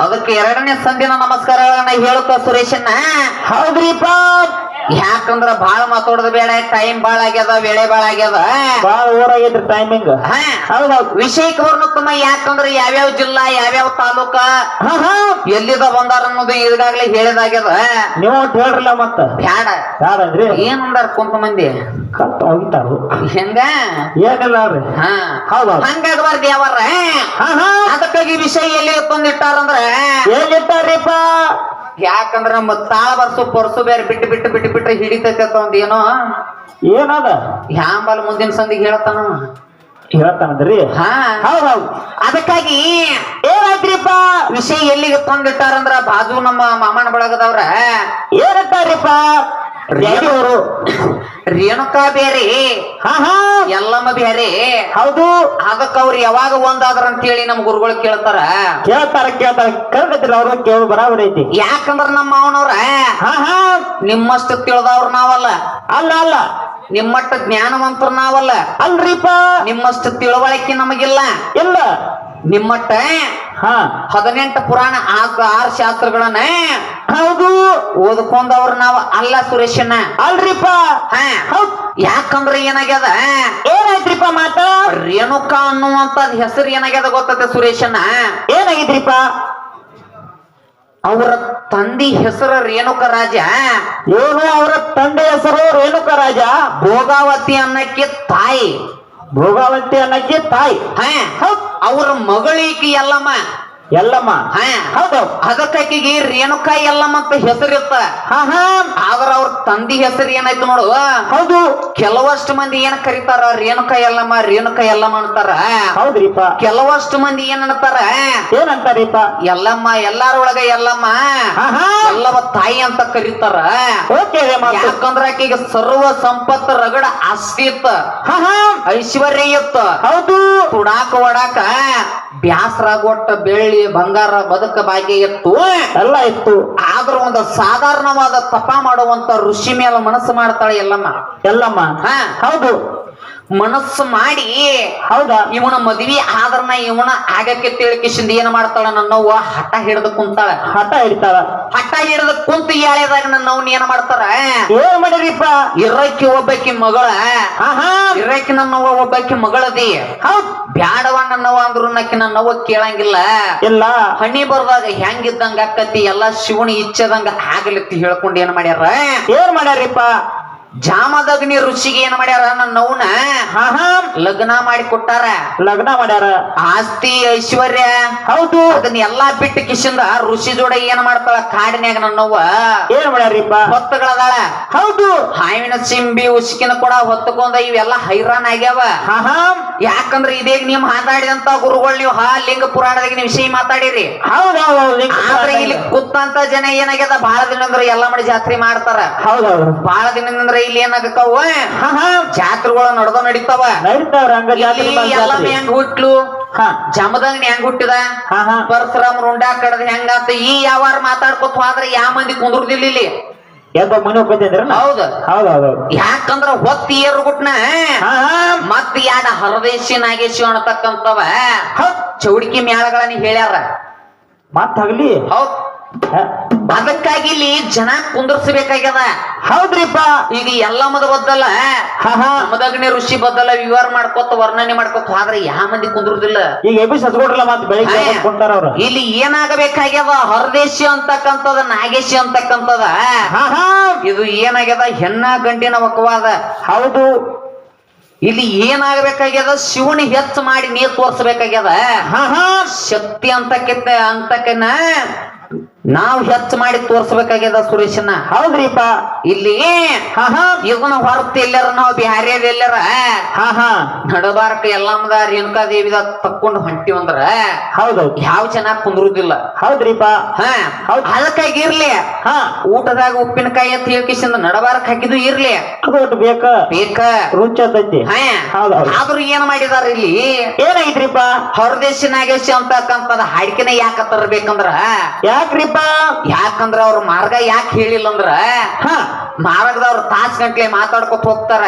ಅದಕ್ಕೆ ಎರಡನೇ ಸಂದಿನ ನಮಸ್ಕಾರಗಳನ್ನ ಹೇಳುತ್ತ ಸುರೇಶನ್ನ ಹೌದ್ರಿಪ್ಪ. ಯಾಕಂದ್ರ ಬಾಳ ಮಾತಾಡೋದು ಬೇಡ ಟೈಮ್ ಬಾಳ ಆಗ್ಯದ ವೇಳೆ ಬಾಳ ಆಗ್ಯದ. ಬಾಳ ಓರಾಗೈತ್ರಿ ಟೈಮಿಂಗ್ ವಿಷಯಕ್ಕೆ ಬರ್ನಕ್ಕಮ್ಮ ಯಾಕಂದ್ರ ಯಾವ್ಯಾವ ಜಿಲ್ಲಾ ಯಾವ್ಯಾವ ತಾಲೂಕ ಎಲ್ಲಿದ ಬಂದಾರ ಅನ್ನೋದು ಈಗಾಗ್ಲೇ ಹೇಳಿದಾಗ್ಯದ. ನೀವು ಹೇಳ್ರಲ್ಲ ಮತ್ತ? ಬ್ಯಾಡ. ಬ್ಯಾಡ್ರಿ ಏನ್ ಅಂದಾರ ಕುಂತ ಮಂದಿ? ಕಟ್ ಹೋಗಿತಾರು ಹೆಂಗ? ಏನಿಲ್ಲ ಅವ್ರಿ. ಹಾ. ಹೌದೌದು ಹಂಗಾಗಬಾರ್ದು ಯಾವಾರ? ಅದಕ್ಕಾಗಿ ವಿಷಯ ಎಲ್ಲಿ ತಂದಿಟ್ಟಾರಂದ್ರ? ಎಲ್ಲಿಟ್ಟಾರಿಪ್ಪ ಯಾಕಂದ್ರ ನಮ್ಮ ತಾಳ ಬರ್ಸು ಪರ್ಸು ಬೇರೆ ಬಿಟ್ಟು ಬಿಟ್ಟು ಬಿಟ್ಟು ಬಿಟ್ರೆ ಹಿಡಿತೈತೆ ಅಂತ ಏನೋ? ಏನದ? ಹ್ಯಾಂಬಲ್ ಮುಂದಿನ ಸಂದಿಗೆ ಹೇಳ್ತಾನ. ಹೇಳ್ತಾನಂದ್ರಿ? ಹಾ. ಹೌದೌದು. ಅದಕ್ಕಾಗಿ ಏನಾಯ್ತ್ರಿಪ್ಪ ವಿಷಯ ಎಲ್ಲಿಗೆ ತಂದಿಟ್ಟಾರಂದ್ರ ಬಾಜು ನಮ್ಮ ಮಾಮನ ಬಳಗದವ್ರ. ಏನಂತಾರಿಪ್ಪ? ಅವರು. ರೇಣುಕಾ ಬೇರೆ. ಹಾ ಹಾ. ಎಲ್ಲಮ್ಮ ಬೇರೆ. ಹೌದು. ಅದಕ್ಕ ಅವ್ರು ಯಾವಾಗ ಒಂದಾದ್ರ ಅಂತ ಹೇಳಿ ನಮ್ ಗುರುಗಳು ಕೇಳ್ತಾರ. ಕೇಳ್ತಾರ ಕೇಳ್ತಾರ. ಕರ್ಗತಿಲ್ಲ ಅವ್ರ ಕೇಳ ಬರಾಬರಿ ಐತಿ. ಯಾಕಂದ್ರ ನಮ್ಮ ಮಾವನವ್ರ? ಹಾ ಹಾ. ನಿಮ್ಮಷ್ಟು ತಿಳಿದವ್ರು ನಾವಲ್ಲ. ಅಲ್ಲ ಅಲ್ಲ. ನಿಮ್ಮಟ್ಟ ಜ್ಞಾನವಂತರು ನಾವಲ್ಲ. ಅಲ್ರಿಪ್ಪ. ನಿಮ್ಮಷ್ಟು ತಿಳುವಳಿಕೆ ನಮಗಿಲ್ಲ. ಇಲ್ಲ. ನಿಮ್ಮಟ್ಟ ಹಾ. ಹದಿನೆಂಟು ಪುರಾಣ ಆರು ಶಾಸ್ತ್ರಗಳನ್ನ ಹೌದು. ಓದ್ಕೊಂಡವ್ರು ನಾವು ಅಲ್ಲ ಸುರೇಶನ. ಅಲ್ರಿಪ್ಪ? ಹಾ. ಹೌದ್. ಯಾಕಂದ್ರ ಏನಾಗ್ಯದ? ಏನಾಯ್ತ್ರಿಪ್ಪ ಮಾತ? ರೇಣುಕಾ ಅನ್ನುವಂತ ಹೆಸರು ಏನಾಗ್ಯದ ಗೊತ್ತತೆ ಸುರೇಶನ? ಏನಾಗಿದ್ರಿಪ್ಪ? ಅವರ ತಂದಿ ಹೆಸರು ರೇಣುಕ ರಾಜ. ಏನು ಅವರ ತಂದೆ ಹೆಸರು ರೇಣುಕ ರಾಜ? ಭೋಗಾವತಿ ಅನ್ನಕ್ಕೆ ತಾಯಿ. ಭೋಗಾವತಿ ಅನ್ನಕ್ಕೆ ತಾಯಿ. ಹಾ. ಹೌದ್. ಅವ್ರ ಮಗಳಿಕೆ ಎಲ್ಲಮ್ಮ ಎಲ್ಲಮ್ಮ. ಹಾ. ಹೌದು. ಅದಕ್ಕಾಕಿಗೆ ರೇಣುಕಾ ಎಲ್ಲಮ್ಮ ಅಂತ ಹೆಸರಿತ್ತ ಹಾ ಹಾ. ಆದ್ರ ಅವ್ರ ತಂದಿ ಹೆಸರು ಏನಾಯ್ತು ನೋಡು. ಹೌದು. ಕೆಲವಷ್ಟು ಮಂದಿ ಏನ್ ಕರೀತಾರ? ರೇಣುಕಾ ಎಲ್ಲಮ್ಮ ರೇಣುಕಾ ಎಲ್ಲಮ್ಮ ಅಂತಾರ. ಹೌದ್ರಿಪ್ಪ. ಕೆಲವಷ್ಟು ಮಂದಿ ಏನ್ ಅಂತಾರ ಏನಂತಾರೀಪ ಎಲ್ಲಮ್ಮ ಎಲ್ಲಾರೊಳಗ ಎಲ್ಲಮ್ಮ. ಎಲ್ಲವ ತಾಯಿ ಅಂತ ಕರೀತಾರ. ಯಾಕಂದ್ರ ಆಕಿಗೆ ಸರ್ವ ಸಂಪತ್ತು ರಗಡ ಆಸ್ತಿ ಇತ್ತ. ಐಶ್ವರ್ಯ ಇತ್ತ. ಹೌದು. ಕುಡಾಕ ಒಡಾಕ ಬ್ಯಾಸರಾಗೊಟ್ಟ ಬೆಳ್ಳಿ ಬಂಗಾರ ಬದುಕ ಭಾಗ್ಯ ಇತ್ತು. ಎಲ್ಲ ಇತ್ತು. ಆದ್ರೂ ಒಂದು ಸಾಧಾರಣವಾದ ತಪ ಮಾಡುವಂತ ಋಷಿ ಮೇಲೆ ಮನಸ್ಸು ಮಾಡ್ತಾಳೆ ಎಲ್ಲಮ್ಮ. ಎಲ್ಲಮ್ಮ. ಹ. ಹೌದು. ಮನಸ್ಸು ಮಾಡಿ ಹೌದಾ ಇವನ ಮದ್ವಿ ಆದ್ರನ ಇವನ ಆಗಕ್ಕೆ ತಿಳ್ಕಿಸಿಂದ ಏನ್ ಮಾಡ್ತಾಳ ನನ್ನವ್ವ ಹಠ ಹಿಡಿದು ಕುಂತಾಳ. ಹಠ ಹಿಡ್ತಾಳ. ಹಠ ಹಿಡಿದು ಕುಂತು ಯಾಳೆದಾಗ ನನ್ನವ್ನ ಏನ್ ಮಾಡ್ತಾರ? ಏನ್ ಮಾಡಿರಿಪ್ಪ ಇರಕ್ಕಿ ಒಬ್ಬಾಕಿ ಮಗಳ. ಇರಕ್ಕಿ ನನ್ನವ್ವ ಒಬ್ಬಾಕಿ ಮಗಳದಿ. ಹೌದ್. ಬ್ಯಾಡವ ನನ್ನವ್ವ ಅಂದ್ರು ನಕ್ಕಿ ನನ್ನವ್ವ ಕೇಳಂಗಿಲ್ಲ. ಇಲ್ಲ. ಹಣ್ಣಿ ಬರ್ದಾಗ ಹೆಂಗಿದ್ದಂಗ ಅಕ್ಕತಿ ಎಲ್ಲಾ ಶಿವನ ಇಚ್ಛದಂಗ ಆಗಲಿತ್ತು ಹೇಳ್ಕೊಂಡು ಏನ್ ಮಾಡ್ಯಾರ? ಏನ್ ಮಾಡ್ಯಾರಿಪ್ಪ? ಜಾಮದಗ್ನಿ ಋಷಿಗೆ ಏನ್ ಮಾಡ್ಯಾರ ನನ್ನವ್ನ ನೌನ ಹಾ ಲಗ್ನ ಮಾಡಿ ಕೊಟ್ಟಾರ. ಲಗ್ನ ಮಾಡ್ಯಾರ. ಆಸ್ತಿ ಐಶ್ವರ್ಯ. ಹೌದು. ಅದನ್ನ ಎಲ್ಲಾ ಬಿಟ್ಟು ಕಿಶಿಂದ ಋಷಿ ಜೋಡ ಏನ್ ಮಾಡ್ತಾಳ ಕಾಡಿನ್ಯಾಗ ನನ್ನವ್ವ ಏನ್ ಮಾಡ್ಯಾರಿಪ್ಪ? ಹೊತ್ತಗಳದಾಳ. ಹೌದು. ಹಾವಿನ ಸಿಂಬಿ ಉಸ್ಕಿನ ಕೂಡ ಹೊತ್ತುಕೊಂಡ ಇವೆಲ್ಲ ಹೈರಾಣ ಆಗ್ಯಾವ. ಯಾಕಂದ್ರ ಇದೇಗ ನೀವು ಮಾತಾಡಿದಂತ ಗುರುಗಳು ನೀವು ಹಾ ಲಿಂಗ ಪುರಾಣದಾಗ ನೀವು ವಿಷಯ ಮಾತಾಡಿರಿ. ಆದ್ರೆ ಇಲ್ಲಿ ಕುತ್ತಂತ ಜನ ಏನಾಗ್ಯದ? ಬಹಳ ದಿನ ಅಂದ್ರೆ ಎಲ್ಲ ಮಾಡಿ ಜಾತ್ರೆ ಮಾಡ್ತಾರ. ಹೌದೌದು ಬಹಳ ದಿನದಿಂದ ಇಲ್ಲಿ ಏನಾಗಕ್ಕವ? ಹಾ ಹಾ. ಜಾತ್ರೆಗಳ ನಡೆದ ನಡೀತಾವ. ನಡೀತಾವ್ರ ಹಂಗ ಜಾತ್ರೆ ಇಲ್ಲಿ ಬಂದ್ ಎಲ್ಲಮ್ಮ ಹೆಂಗ್ ಹುಟ್ಲು? ಹಾ. ಜಮದಂಗನಿ ಹೆಂಗ್ ಹುಟ್ಟಿದ? ಹಾ ಹಾ. ಪರಶುರಾಮ್ ರುಂಡಾ ಕಡದ ಹೆಂಗಾತ ಈ ಯಾವಾರ ಮಾತಾಡ್ಕೊತ ಹೋದ್ರ ಯಾವ ಮಂದಿ ಕುಂದ್ರದಿಲ್ಲ ಇಲ್ಲಿ? ಮನೆ ಹೋಗ್ತಿದ್ರ ಹೌದ. ಹೌದು ಯಾಕಂದ್ರ ಹೊತ್ತಿ ಏರ್ಗುಟ್ನ ಹಾ ಹಾ. ಮತ್ ಯಾಡ ಹರದೇಶಿ ನಾಗೇಶಿ ಅನ್ನತಕ್ಕಂತವ? ಹೌದ್. ಚೌಡಿಕಿ ಮ್ಯಾಳಗಳನ್ನ ಹೇಳ್ಯಾರ. ಮತ್ ಹಗ್ಲಿ? ಹೌದ್. ಅದಕ್ಕಾಗಿ ಇಲ್ಲಿ ಜನ ಕುಂದರ್ಸಬೇಕಾಗ್ಯದ. ಹೌದ್ರಿಪ್ಪ. ಈಗ ಮದ ಬದ್ದಲ್ಲ ಮದಗ್ನಿ ಋಷಿ ಬದ್ದಲ್ಲ ವಿವರ ಮಾಡ್ಕೊತ ವರ್ಣನೆ ಮಾಡ್ಕೊತ ಆದ್ರೆ ಯಾವ ಮಂದಿ ಕುಂದ್ರುದಿಲ್ಲ? ಈಗ ಮತ್ತೆ ಬೆಳಿಗ್ಗೆ ಇಲ್ಲಿ ಏನಾಗಬೇಕಾಗ್ಯದ? ಹೊರದೇಶಿ ಅಂತಕ್ಕಂಥದ ನಾಗೇಶಿ ಅಂತಕ್ಕಂಥದ ಇದು ಏನಾಗ್ಯದ? ಹೆಣ್ಣ ಗಂಡಿನ ಒಕ್ಕವಾದ. ಹೌದು. ಇಲ್ಲಿ ಏನಾಗಬೇಕಾಗ್ಯದ? ಶಿವನ ಹೆಚ್ಚು ಮಾಡಿ ನೀರ್ ತೋರ್ಸ್ಬೇಕಾಗ್ಯದ. ಶಕ್ತಿ ಅಂತಕ್ಕಿಂತ ಅಂತಕನ ನಾವು ಹೆಚ್ಚು ಮಾಡಿ ತೋರ್ಸ್ಬೇಕಾಗ್ಯದ ಸುರೇಶನ? ಹೌದ್ರಿಪ್ಪ. ಇಲ್ಲಿ ಇದನ್ನ ಹೊರತು ಎಲ್ಲಾರ ನಾವು ಬ್ಯಾರ್ಯದ ಎಲ್ಲಾರ ಹಾ. ಹಾ ನಡಬಾರಕ ಎಲ್ಲಮ್ಮದ ರೇಣುಕಾ ದೇವಿದ ತಕ್ಕೊಂಡು ಹೊಂಟಿವಂದ್ರ ಹೌದೌದು. ಯಾವ ಚೆನ್ನಾಗಿ ಕುಂದ್ರುದಿಲ್ಲ. ಹೌದ್ರಿಪ ಹಾ. ಹೌದ್. ಅದಕ್ಕಾಗಿ ಇರ್ಲಿ. ಹಾ. ಊಟದಾಗ ಉಪ್ಪಿನಕಾಯಿ ಅಂತ ಹೇಳ್ಕಿಸಿಂದ ನಡಬಾರಕ್ ಹಾಕಿದ್ದು ಇರ್ಲಿ. ಅದು ಬೇಕ? ಬೇಕ. ರುಚಿ ಹಾ. ಆದ್ರೂ ಏನ್ ಮಾಡಿದಾರ ಇಲ್ಲಿ? ಏನಾಗಿದ್ರಿಪ್ಪ ಹೊರದೇಶ ನಾಗೇಶ್ ಅಂತಕ್ಕಂಥದ ಹಾಡಿಕೆನ ಯಾಕ ತರಬೇಕಂದ್ರ? ಯಾಕ್ರಿಪ್ಪ? ಯಾಕಂದ್ರ ಅವ್ರ ಮಾರ್ಗ ಯಾಕೆ ಹೇಳಿಲ್ಲ ಅಂದ್ರ ಹಾ. ಮಾರ್ಗದವ್ರ ತಾಸ್ ಗಂಟ್ಲೆ ಮಾತಾಡ್ಕೋತ ಹೋಗ್ತಾರ.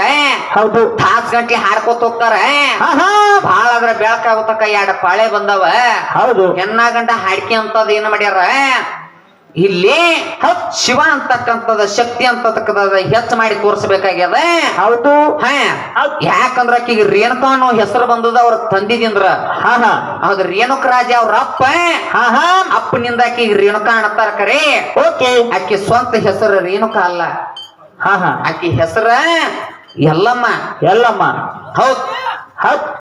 ಹೌದು. ತಾಸ್ ಗಂಟ್ಲೆ ಹಾಡ್ಕೊತ ಹೋಗ್ತಾರ. ಬಾಳ ಅದ್ರ ಬೆಳಕಾಗುತ್ತಕ್ಕ ಎರಡು ಪಾಳೆ ಬಂದವ. ಹೌದು. ಹೆಣ್ಣ ಗಂಟ ಹಾಡ್ಕೆ ಅಂತದ ಏನ್ ಮಾಡ್ಯಾರ? ಇಲ್ಲಿ ಶಿವ ಅಂತಕ್ಕಂಥದ ಶಕ್ತಿ ಅಂತಕ್ಕಂಥದ ಹೆಚ್ಚು ಮಾಡಿ ತೋರಿಸಬೇಕಾಗ್ಯದ? ಹೌದು. ಹಾ. ಯಾಕಂದ್ರ ಈಗ ರೇಣುಕ ಅನ್ನೋ ಹೆಸರು ಬಂದದ ಅವ್ರ ತಂದಿದಿಂದ್ರ. ಹಾ ಹಾ. ಹೌದು ರೇಣುಕ ರಾಜ ಅವ್ರ ಅಪ್ಪ. ಹಾ ಹಾ. ಅಪ್ಪನಿಂದ ಆಕಿಗೆ ರೇಣುಕ ಅಣ್ತಾರ ಕರೆ. ಓಕೆ. ಆಕಿ ಸ್ವಂತ ಹೆಸರು ರೇಣುಕ ಅಲ್ಲ. ಹಾ ಹಾ. ಆಕಿ ಹೆಸರ ಎಲ್ಲಮ್ಮ. ಎಲ್ಲಮ್ಮ. ಹೌದ್. ಹತ್